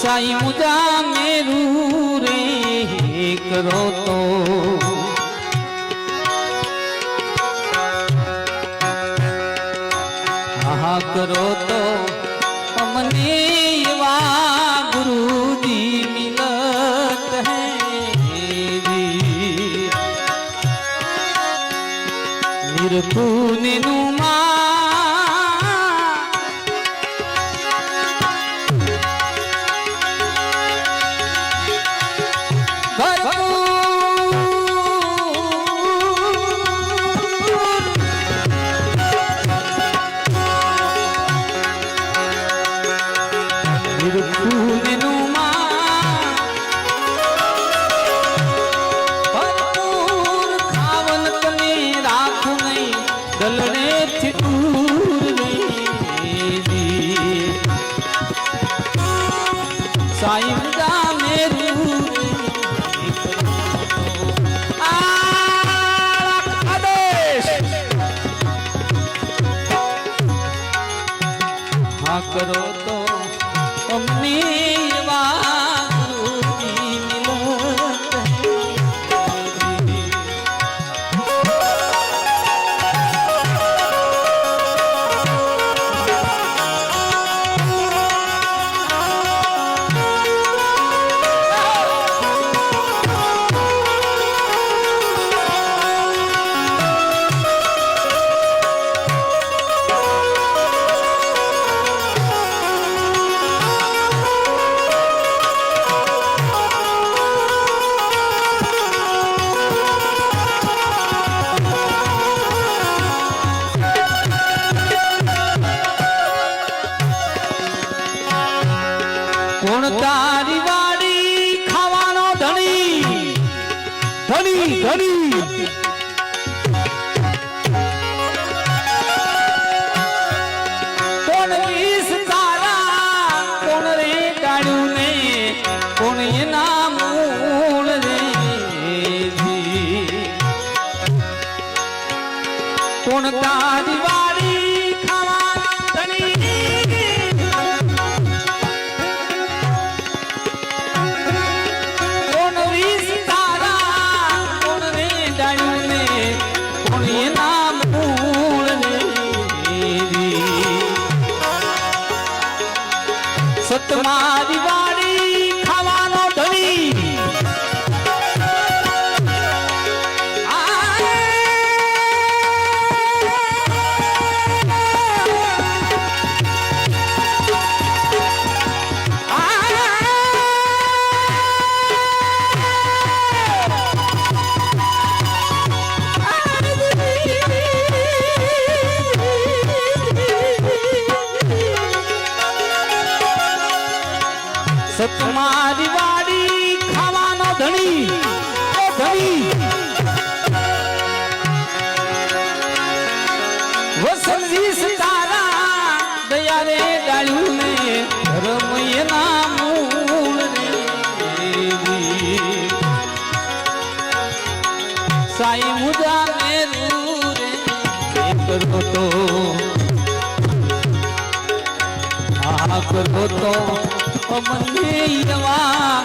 સાઈ મુદા મેરું રે કરો તો હા કરો તો અમને ગુરુજી મિલત હૈ સાઈમ જા મેરું આદેશ હા કરો કોણ તારી વાડી ખાવાનો ધણી. ધણી ધણી. કોણ વીસ તારા કોણ રે કાઢ્યું ને કોણ એના મૂળ રે કોણ તારી વસન વીસ તારા દયા રે ડાળ્યું ને ધર્મ એના મૂળ સાઈ મુજા મેરું રે કરો તો. અમને એવા